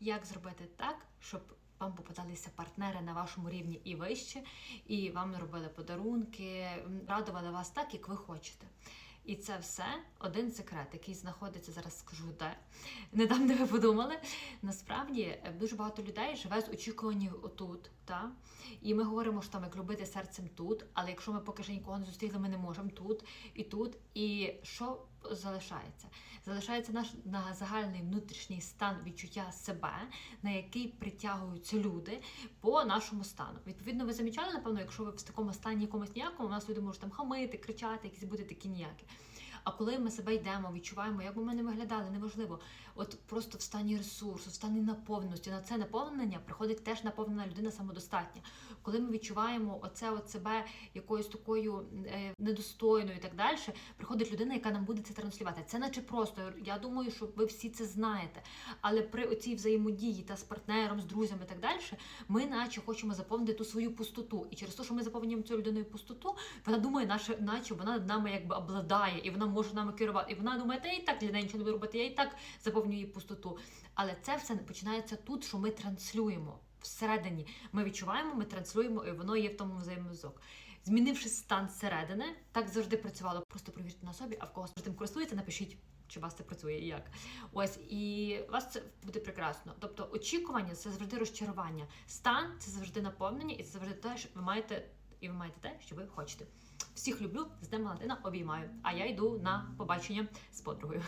Як зробити так, щоб вам попадалися партнери на вашому рівні і вище, і вам робили подарунки, радували вас так, як ви хочете. І це все один секрет, який знаходиться зараз, скажу де. Не ви подумали. Насправді е, дуже багато людей живе з очікуванням отут. Та? І ми говоримо, що там як любити серцем тут, але якщо ми поки що нікого не зустріли, ми не можемо тут і тут. І що залишається? Залишається наш на загальний внутрішній стан відчуття себе, на який притягуються люди по нашому стану. Відповідно, ви замічали, напевно, якщо ви в такому стані якомусь ніякому, у нас люди можуть там хамити, кричати, якісь бути такі ніякі. А коли ми себе йдемо, відчуваємо, як би ми не виглядали, неважливо. От просто в стані ресурсу, в стані наповненості. На це наповнення приходить теж наповнена людина самодостатня. Коли ми відчуваємо оце от себе якоюсь такою е, недостойною і так далі, приходить людина, яка нам буде це транслювати. Це наче просто. Я думаю, що ви всі це знаєте. Але при оцій взаємодії та з партнером, з друзями і так далі, ми наче хочемо заповнити ту свою пустоту. І через те, що ми заповнюємо цю людиною пустоту, вона думає, наче, наче вона над нами якби обладає, і вона може нами керувати. І вона думає, та я і так для неї нічого не буду робити, я і так заповнюю її пустоту. Але це все починається тут, що ми транслюємо. Всередині ми відчуваємо, ми транслюємо, і воно є в тому взаємозв'язок. Змінивши стан зсередини, так завжди працювало. Просто провірте на собі, а в когось тим користується, напишіть, чи вас це працює і як. Ось і у вас це буде прекрасно. Тобто очікування це завжди розчарування. Стан це завжди наповнення, і це завжди те, що ви маєте, і ви маєте те, що ви хочете. Всіх люблю, з Днем Валентина обіймаю. А я йду на побачення з подругою.